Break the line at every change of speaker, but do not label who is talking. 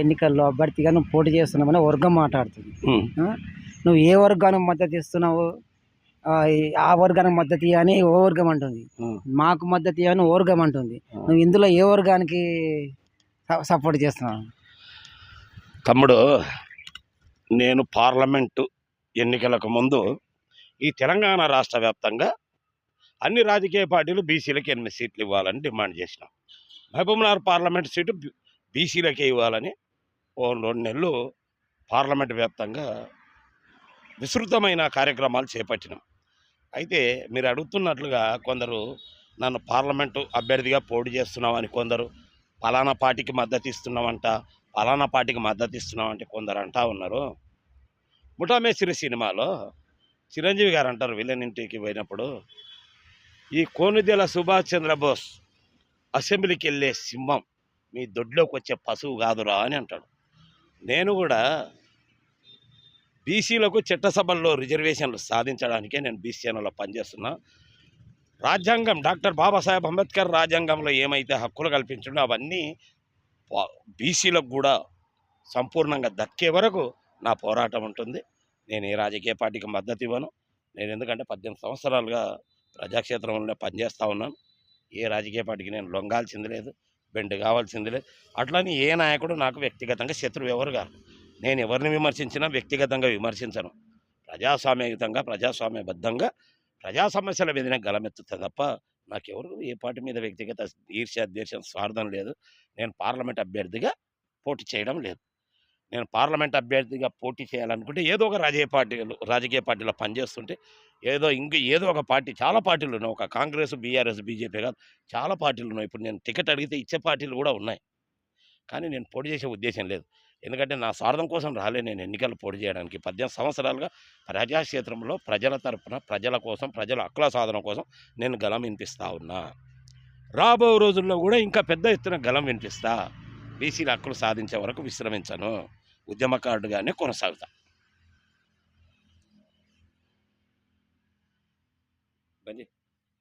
ఎన్నికల్లో అభ్యర్థిగా నువ్వు పోటీ చేస్తున్నామని వర్గం మాట్లాడుతుంది? నువ్వు ఏ వర్గానికి మద్దతు ఇస్తున్నావు? ఆ, వర్గానికి మద్దతు అని ఓ వర్గం అంటుంది. మాకు మద్దతు అని ఓ వర్గం అంటుంది. నువ్వు ఇందులో ఏ వర్గానికి సపోర్ట్ చేస్తున్నావు?
తమ్ముడు నేను పార్లమెంటు ఎన్నికలకు ముందు ఈ తెలంగాణ రాష్ట్ర వ్యాప్తంగా అన్ని రాజకీయ పార్టీలు బీసీలకు ఎనిమిది సీట్లు ఇవ్వాలని డిమాండ్ చేసినాం. మహబూబ్నగర్ పార్లమెంట్ సీటు బీసీలకే ఇవ్వాలని ఓ రెండు నెలలు పార్లమెంట్ వ్యాప్తంగా విస్తృతమైన కార్యక్రమాలు చేపట్టినాం. అయితే మీరు అడుగుతున్నట్లుగా కొందరు నన్ను పార్లమెంటు అభ్యర్థిగా పోటీ చేస్తున్నామని కొందరు ఫలానా పార్టీకి మద్దతు ఇస్తున్నామంట పలానా పార్టీకి మద్దతు ఇస్తున్నామంటే కొందరు అంటా ఉన్నారు. ముఠామేశ్వరి సినిమాలో చిరంజీవి గారు అంటారు విలన్ ఇంటికి పోయినప్పుడు ఈ కోనుదెల సుభాష్ చంద్రబోస్ అసెంబ్లీకి వెళ్ళే సింహం మీ దొడ్లోకి వచ్చే పశువు కాదురా అని అంటాడు. నేను కూడా బీసీలకు చట్టసభల్లో రిజర్వేషన్లు సాధించడానికే నేను బీసీ ఛానల్లో పనిచేస్తున్నా. రాజ్యాంగం డాక్టర్ బాబాసాహెబ్ అంబేద్కర్ రాజ్యాంగంలో ఏమైతే హక్కులు కల్పించిండో అవన్నీ బీసీలకు కూడా సంపూర్ణంగా దక్కే వరకు నా పోరాటం ఉంటుంది. నేను ఏ రాజకీయ పార్టీకి మద్దతు ఇవ్వను. నేను ఎందుకంటే పద్దెనిమిది సంవత్సరాలుగా ప్రజాక్షేత్రంలో పనిచేస్తూ ఉన్నాను. ఏ రాజకీయ పార్టీకి నేను లొంగాల్సింది లేదు. బెండ్ కావాల్సిందిలే. అట్లని ఏ నాయకుడు నాకు వ్యక్తిగతంగా శత్రువు ఎవరు కాదు. నేను ఎవరిని విమర్శించినా వ్యక్తిగతంగా విమర్శించను. ప్రజాస్వామ్యయుతంగా ప్రజాస్వామ్యబద్ధంగా ప్రజా సమస్యల మీదనే గలమెత్తుతుంది తప్ప నాకెవరు ఏ పార్టీ మీద వ్యక్తిగత ఈర్ష్య ద్వేషం స్వార్థం లేదు. నేను పార్లమెంట్ అభ్యర్థిగా పోటీ చేయడం లేదు. నేను పార్లమెంట్ అభ్యర్థిగా పోటీ చేయాలనుకుంటే ఏదో ఒక రాజకీయ పార్టీలు రాజకీయ పార్టీలో పనిచేస్తుంటే ఏదో ఇంక ఏదో ఒక పార్టీ చాలా పార్టీలు ఉన్నాయి. ఒక కాంగ్రెస్ బీఆర్ఎస్ బీజేపీ కాదు చాలా పార్టీలు ఉన్నాయి. ఇప్పుడు నేను టికెట్ అడిగితే ఇచ్చే పార్టీలు కూడా ఉన్నాయి. కానీ నేను పోటీ చేసే ఉద్దేశం లేదు. ఎందుకంటే నా స్వార్థం కోసం రాలే నేను ఎన్నికలు పోటీ చేయడానికి. పద్దెనిమిది సంవత్సరాలుగా ప్రజాక్షేత్రంలో ప్రజల తరపున ప్రజల కోసం ప్రజల హక్కుల సాధన కోసం నేను గలం వినిపిస్తా ఉన్నా. రాబో రోజుల్లో కూడా ఇంకా పెద్ద ఎత్తున గలం వినిపిస్తా. బీసీల హక్కులు సాధించే వరకు విశ్రమించను. ఉద్యమకారుడుగానే కొనసాగుతా. బండి.